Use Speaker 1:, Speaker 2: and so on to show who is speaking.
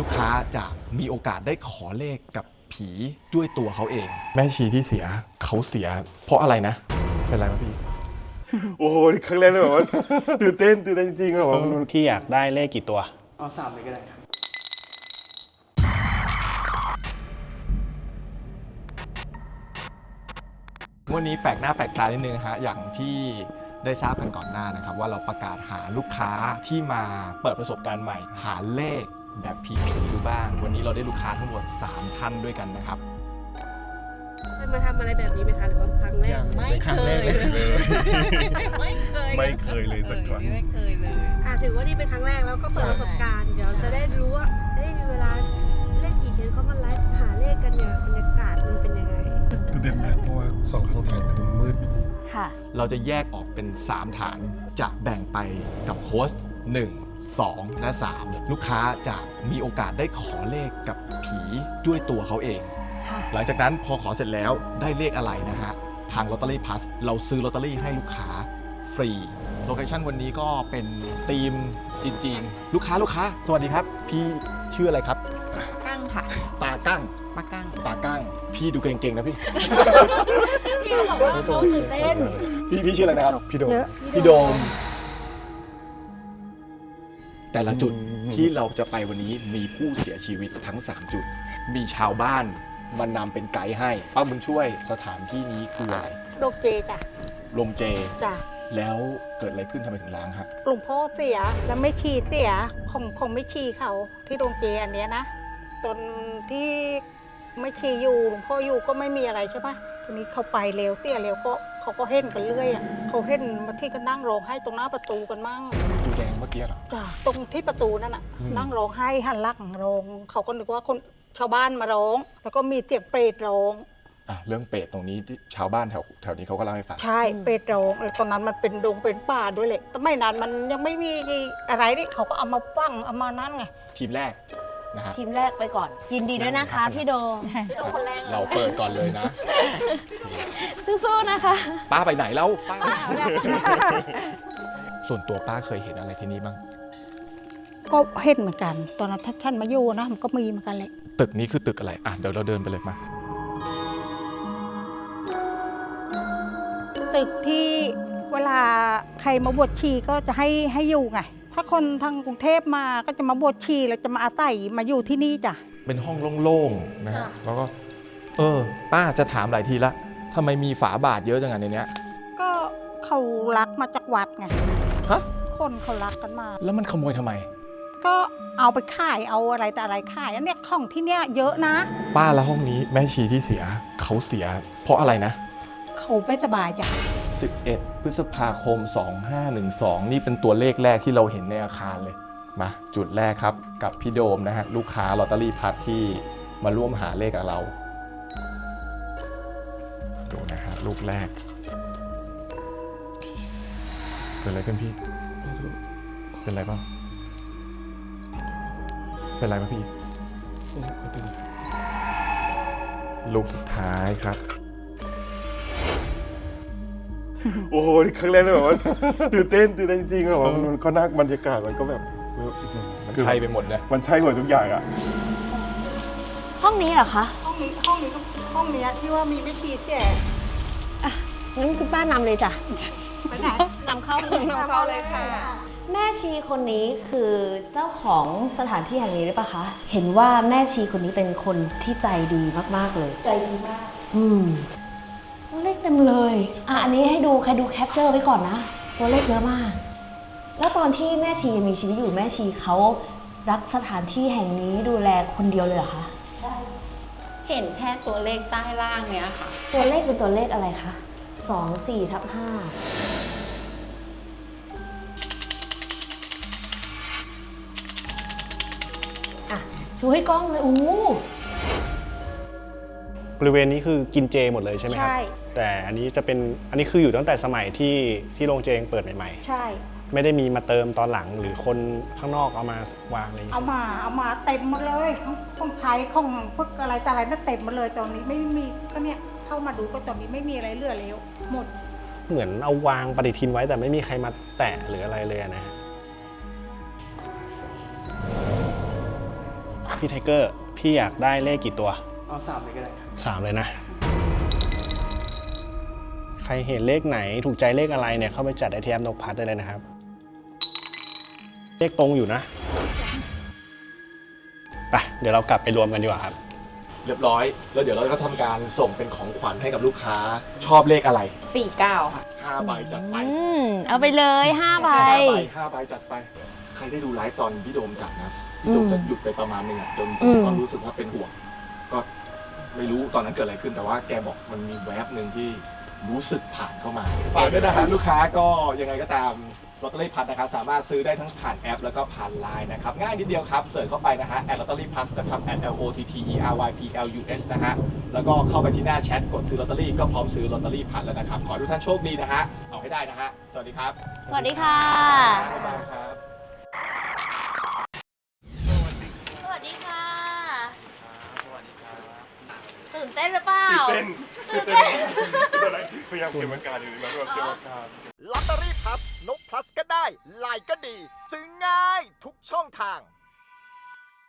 Speaker 1: ลูกค้าจะมีโอกาสได้ขอเลขกับผีด้วยตัวเขาเอง
Speaker 2: แม่ชีที่เสียเขาเสีย เพราะอะไรนะ เป็นไรไหมพี่
Speaker 3: โอ้โหครั้งแรกเลยแบบว่า ตื่นเต้นตื่นเต้นจริงๆแบบว่ามัน
Speaker 4: พี่อยากได้เลขกี่ตัว
Speaker 5: เอาสามเลยก็ได้ครับ
Speaker 1: วันนี้แปลกหน้าแปลกตานิดนึงนะฮะอย่างที่ได้ทราบกันก่อนหน้านะครับ ว่าเราประกาศหาลูกค้าที่มาเปิดประสบการณ์ใหม่ หาเลข แบบผีๆดูบ้าง วันนี้เราได้ลูกค้าทั้งหมด 3 ท่านด้วยกันนะครับ
Speaker 6: เคยมาทำอะไรแบบนี้ไหมคะหรือว่าครั้งแรก
Speaker 7: ไม่เคยเลยไม่เคย
Speaker 3: ไม่เคยเลยสักครั้ง
Speaker 7: ไม่เคยเลย
Speaker 6: อะถือว่านี่เป็นครั้งแรกแล้วก็เปิดประสบการณ์เดี๋ยวจะได้รู้ว่าเอ้ยเวลาเล่นผีเชนเขามาไลฟ์หาเลขกันเนี่ยบรรยากาศมันเป็นยังไง
Speaker 3: ตื่นเต้นมากเพราะว่าสองข้างทางคือมืด
Speaker 7: ค่ะ
Speaker 1: เราจะแยกออกเป็น 3 ฐานจะแบ่งไปกับโฮสต์1 2 และ 3 ลูกค้าจะมีโอกาสได้ขอเลขกับผีด้วยตัวเขาเอง
Speaker 7: ค่ะ
Speaker 1: หลังจากนั้นพอขอเสร็จแล้วได้เลขอะไรนะฮะ ทางลอตเตอรี่พ s สเราซื้อลอตเตอรี่ให้ลูกค้าฟรีโลเคชั่นวันนี้ก็เป็นธีมจีนๆ ลูกค้าลูกค้า สวัสดีครับ พี่ชื่ออะไรครับ
Speaker 7: กั้งค่ะ
Speaker 1: ตากั้ง
Speaker 7: ปลากั้ง
Speaker 1: ตากั้ง พี่ดูเก่งๆนะพี่
Speaker 6: พี่บอกว่าเขาตื่นเต้น
Speaker 1: พี่พี่ชื่ออะไรนะครับ
Speaker 3: พี่โดม
Speaker 6: เยอะ
Speaker 1: พี่โดม แต่ละจุดที่เราจะไปวันนี้มีผู้เสียชีวิตทั้ง 3 จุด มีชาวบ้านมานำเป็นไกด์ให้ป้าบุญช่วยสถานที่นี้คืออะไร
Speaker 8: โรคเจจ้ะ
Speaker 1: ลมเจ
Speaker 8: จ้ะ
Speaker 1: แล้วเกิดอะไรขึ้นทำไมถึงล้างฮะ
Speaker 8: หลวงพ่อเสียแล้วไม่ชีเสียของของไม่ชีเขาที่โรงเจอันเนี้ยนะตอนที่ไม่ชีอยู่หลวงพ่ออยู่ก็ไม่มีอะไรใช่ปะทีนี้เขาไปเร็วเสียเร็วก็เขาก็เห็นกันเรื่อยอะเขาเห็นมาที่ก็นั่งร้องไห้ตรงหน้าประตูกันมั่ง
Speaker 1: ดูแดงเมื่อ กี้เหรอ
Speaker 8: จ้ะตรงที่ประตูนั่นน่ะ
Speaker 1: อืม
Speaker 8: นั่งร้องไห้หันหลังร้องเขาก็นึกว่าคนชาวบ้านมาร้อง แล้วก็มีเสียงเปรตร้อง
Speaker 1: อะเรื่องเปรตตรงนี้ที่ชาวบ้านแถวแถวนี้เขาก็เล่าให้ฟัง
Speaker 8: ใช่เปรตร้องแล้วตอนนั้นมันเป็นดงเป็นป่าด้วยแหละแต่ไม่นานมันยังไม่มีอะไรนี่เขาก็เอามาฟังเอามานั่นไง
Speaker 1: ทีมแรกนะฮะ
Speaker 7: ทีมแรกไปก่อน ยินดีด้วยนะคะ พี่โดม
Speaker 1: เราเปิดก่อนเลยนะ
Speaker 7: สู้ๆนะคะ
Speaker 1: ป้าไปไหนแล้วป้า ส่วนตัวป้าเคยเห็นอะไรที่นี่บ้าง
Speaker 8: ก็เห็นเหมือนกัน ตอนนั้นท่านท่านมาอยู่นะมันก็มีเหมือนกันแหละ
Speaker 1: ตึกนี้คือตึกอะไร อะ เดี๋ยวเราเดินไปเลยมา
Speaker 8: ตึกที่เวลาใครมาบวชชีก็จะให้ให้อยู่ไง ถ้าคนทางกรุงเทพมาก็จะมาบวชชีแล้วจะมาอาศัยมาอยู่ที่นี่จ้ะ
Speaker 1: เป็นห้องโล่งๆนะฮะ
Speaker 8: ค่ะ
Speaker 1: แล้วก็ เออ ป้าจะถามหลายทีละทำไมมีฝาบาทเยอะจังอะในเนี้ย
Speaker 8: ก็เขารักมาจากวัดไง
Speaker 1: ฮะ
Speaker 8: คนเขารักกันมา
Speaker 1: แล้วมันขโมยทำไม
Speaker 8: ก็เอาไปขายเอาอะไรแต่อะไรขายอันเนี้ยของที่เนี้ยเยอะนะ
Speaker 1: ป้าแล้วห้องนี้แม่ชีที่เสีย เขาเสีย เพราะอะไรนะ
Speaker 8: เขาไม่สบายจ้ะ
Speaker 1: 11 พฤษภาคม 2512 นี่เป็นตัวเลขแรกที่เราเห็นในอาคารเลย มาจุดแรกครับกับพี่โดมนะฮะ ลูกค้าลอตเตอรี่พัดที่มาร่วมหาเลขกับเรา ดูนะฮะลูกแรกเกิดอะไรขึ้นพี่ เป็นไรบ้างเป็นไรบ้างพี่ ลูกสุดท้ายครับ
Speaker 3: โอ้โหครั้งแรกเลยแบบว่าตื่นเต้นตื่นเต้นจริงๆแบบว่ามันก็น่าบรรยากาศมันก็แบบ
Speaker 1: มันใช่ไปหมดเลย
Speaker 3: มันใช่หมดทุกอย่างอะ
Speaker 7: ห้องนี้เหรอคะ
Speaker 8: ห้องนี้ห้องนี้ก็ห้องเนี้ยที่ว่ามีไม่ชีเสีย
Speaker 7: งั้นคุณป้านำเลยจ้ะ
Speaker 8: ไปไหน
Speaker 7: นำเข้าเลยนำเข้าเลยค่ะ แม่ชีคนนี้คือเจ้าของสถานที่แห่งนี้หรือเปล่าคะ เห็นว่าแม่ชีคนนี้เป็นคนที่ใจดีมากๆเลย
Speaker 8: ใจดีมาก
Speaker 7: อืมตัวเลขเต็มเลย อะอันนี้ให้ดูใครดูแคปเจอร์ไว้ก่อนนะ ตัวเลขเยอะมาก แล้วตอนที่แม่ชียังมีชีวิตอยู่แม่ชีเขารักสถานที่แห่งนี้ดูแลคนเดียวเลยเหรอคะ
Speaker 9: เห็นแค่ตัวเลขใต้ล่างเนี้ยค่ะ
Speaker 7: ตัวเลขเป็นตัวเลขอะไรคะสองสี่ทับห้า ชูให้กล้องเลยโอ้โห
Speaker 4: บริเวณนี้คือกินเจหมดเลยใช่ไหมครับ
Speaker 8: ใช่
Speaker 4: แต่อันนี้จะเป็นอันนี้คืออยู่ตั้งแต่สมัยที่ที่โรงเจยังเปิดใหม่
Speaker 8: ใช่
Speaker 4: ๆ ไม่ได้มีมาเติมตอนหลังหรือคนข้างนอกเอามาวางอะไรอย่าง
Speaker 8: เอา
Speaker 4: เงี้ย
Speaker 8: มาเอามาเต็มหมดเลยของของใช้ของพวกอะไรแต่อะไรนั่นเต็มหมดเลยตอนนี้ไม่มีก็เนี่ยเข้ามาดูก็ตอนนี้ไม่มีอะไรเหลือแล้วหมด
Speaker 4: เหมือนเอาวางปฏิทินไว้แต่ไม่มีใครมาแตะหรืออะไรเลยอะนะฮะ พี่ไทเกอร์ พี่อยากได้เลขกี่ตัว
Speaker 1: เอาสามเลยก็ได้
Speaker 4: สามเลยนะ ใครเห็นเลขไหนถูกใจเลขอะไรเนี่ย เข้าไปจัดไอทีเอ็มนกพัดได้เลยนะครับ เลขตรงอยู่นะ ไป เดี๋ยวเรากลับไปรวมกันดีกว่าครับ
Speaker 1: เรียบร้อย แล้วเดี๋ยวเราก็ทำการส่งเป็นของขวัญให้กับลูกค้าชอบเลขอะไร
Speaker 9: 49 ค่ะ
Speaker 1: 5ใบจัดไป
Speaker 7: อืม เอาไปเลย5ใบ
Speaker 1: ห้าใบห้าใบจัดไป ใครได้ดูไลฟ์ตอนพี่โดมจัดนะพี่โดมจะหยุดไปประมาณนึงอะจน
Speaker 7: อืม
Speaker 1: ก็รู้สึกว่าเป็นห่วงก็ไม่รู้ตอนนั้นเกิดอะไรขึ้นแต่ว่าแกบอกมันมีแวบหนึ่งที่รู้สึกผ่านเข้ามาฝากด้วยนะฮะลูกค้าก็ยังไงก็ตามลอตเตอรี่พัทนะครับสามารถซื้อได้ทั้งผ่านแอป แล้วก็ผ่านไลน์นะครับง่ายนิดเดียวครับเสิร์ชเข้าไปนะฮะแอดลอตเตอรี่พัสนะครับ at l o t t e r y p l u s นะฮะ แล้วก็เข้าไปที่หน้าแชทกดซื้อลอตเตอรี่ก็พร้อมซื้อลอตเตอรี่พัทแล้วนะครับ ขอให้ทุกท่านโชคดีนะฮะ เอาให้ได้นะฮะ สวัสดีครับ
Speaker 7: สวัสดีค่ะ
Speaker 1: บ๊ายบายครับ
Speaker 7: ตื่นเต้นหรือเปล่า
Speaker 3: เต้น
Speaker 7: ตื่นเต้น
Speaker 3: ตอนแรกพยายามเก็บอาการอยู่แล้วก็เก็บอาการ
Speaker 1: ลอตเตอรี่พับนกพลัสก็ได้ไลน์ก็ดี ซื้อง่ายทุกช่องทาง